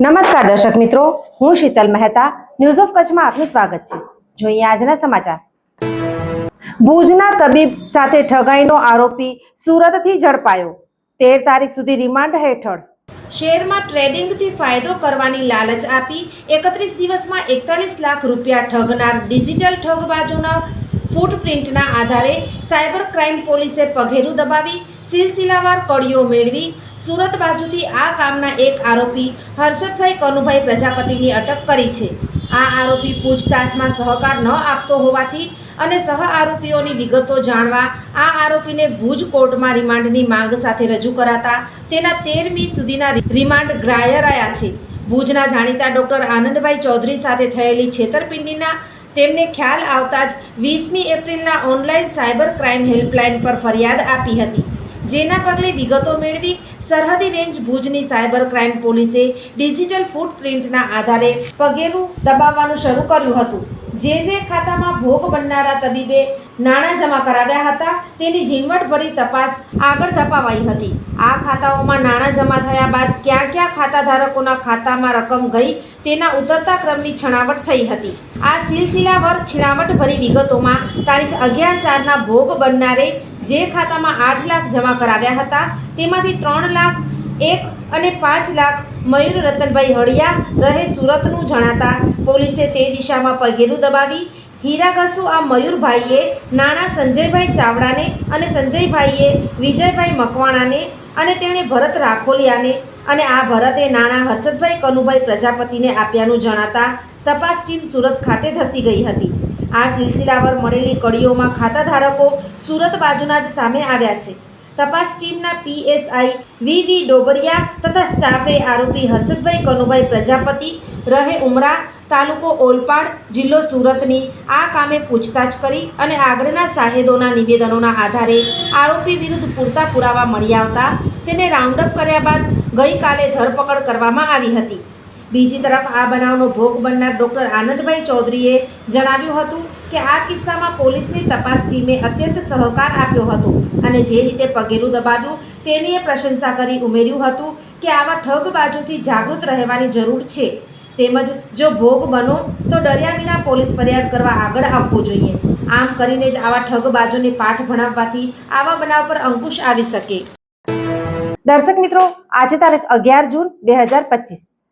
નમસ્કાર દર્શક મિત્રો, હું શીતલ મહેતા ન્યૂઝ ઓફ કચ્છમાં આપનું સ્વાગત છે. જોઈએ આજના સમાચાર. ભુજના તબીબ સાથે ઠગાઈનો આરોપી સુરતથી ઝડપાયો. તેર તારીખ સુધી રિમાન્ડ હેઠળ. શેરમાં ટ્રેડિંગથી ફાયદો કરવાની લાલચ આપી એકત્રીસ દિવસમાં એકતાલીસ લાખ રૂપિયા ઠગનાર ડિજિટલ ઠગબાજોના ફૂટપ્રિન્ટના આધારે સાયબર ક્રાઇમ પોલીસે પઘેરું દબાવી સિલસિલાવાર કડીઓ મેળવી સુરત બાજુથી આ કામના એક આરોપી હર્ષદભાઈ કનુભાઈ પ્રજાપતિની અટક કરી છે. આ આરોપી પૂછતાછમાં સહકાર ન આપતો હોવાથી અને સહ આરોપીઓની વિગતો જાણવા આ આરોપીને ભુજ કોર્ટમાં રિમાન્ડની માંગ સાથે રજૂ કરાતા તેના તેરમી સુધીના રિમાન્ડ ગ્રાયરાયા છે. ભુજના જાણીતા ડોક્ટર આનંદભાઈ ચૌધરી સાથે થયેલી છેતરપિંડીના તેમને ખ્યાલ આવતા જ વીસમી એપ્રિલના ઓનલાઈન સાયબર ક્રાઇમ હેલ્પલાઇન પર ફરિયાદ આપી હતી. જેના પગલે વિગતો મેળવી સરહદી રેન્જ ભુજની સાયબર ક્રાઇમ પોલીસે ડિજિટલ ફૂટપ્રિન્ટના આધારે પગેરું દબાવવાનું શરૂ કર્યું હતું. જે જે ખાતામાં ભોગ બનનારા તબીબે નાણાં જમા કરાવ્યા હતા, તેની ઝીણવટભરી તપાસ આગળ ધપાવાઈ હતી. આ ખાતાઓમાં નાણાં જમા થયા બાદ ક્યાં ક્યાં ખાતાધારકોના ખાતામાં રકમ ગઈ, તેના ઉતરતા ક્રમની છણાવટ થઈ હતી. આ સિલસિલાવર છણાવટભરી વિગતોમાં તારીખ અગિયાર ચારના ભોગ બનનારે જે ખાતામાં આઠ લાખ જમા કરાવ્યા હતા, તેમાંથી ત્રણ લાખ એક અને પાંચ લાખ મયુર રતનભાઈ હળિયા રહે સુરતનું જણાતા પોલીસે તે દિશામાં પગેરું દબાવી. હીરાઘસુ આ મયુરભાઈએ, નાણાં સંજયભાઈ ચાવડાને અને સંજયભાઈએ, વિજયભાઈ મકવાણાને અને તેણે ભરત રાખોલિયાને અને આ ભરતે નાણાં હર્ષદભાઈ કનુભાઈ પ્રજાપતિને આપ્યાનું જણાતા તપાસ ટીમ સુરત ખાતે ધસી ગઈ હતી. આ સિલસિલાવાર મળેલી કડીઓમાં ખાતાધારકો સુરત બાજુના જ સામે આવ્યા છે. તપાસ ટીમના પીએસઆઈ વી વી ડોબરિયા તથા સ્ટાફે આરોપી હર્ષદભાઈ કનુભાઈ પ્રજાપતિ, રહે ઉમરા, તાલુકો ઓલપાડ, જિલ્લો સુરતની આ કામે પૂછતાછ કરી અને આગળના સાહેદોના નિવેદનોના આધારે આરોપી વિરુદ્ધ પૂરતા પુરાવા મળી આવતા તેને રાઉન્ડઅપ કર્યા બાદ ગઈકાલે ધરપકડ કરવામાં આવી હતી. બીજી તરફ આ બનાવનો ભોગ બનનાર ડોક્ટર આનંદભાઈ ચૌધરીએ જણાવ્યું હતું કે આ કિસ્સામાં પોલીસની તપાસ ટીમે અત્યંત સહકાર આપ્યો હતો અને જે રીતે પગેરું દબાવ્યું તેની પ્રશંસા કરી ઉમેર્યું હતું કે આવા ઠગ બાજુથી જાગૃત રહેવાની જરૂર છે. તેમજ જો ભોગ બનો તો ડર્યા વિના પોલીસ ફરિયાદ કરવા આગળ આવવું જોઈએ. આમ કરીને જ આવા ઠગ બાજુને પાઠ ભણાવવાથી આવા બનાવ પર અંકુશ આવી શકે. દર્શક મિત્રો, આજે તારીખ અગિયાર જૂન, બે હજાર પચીસ.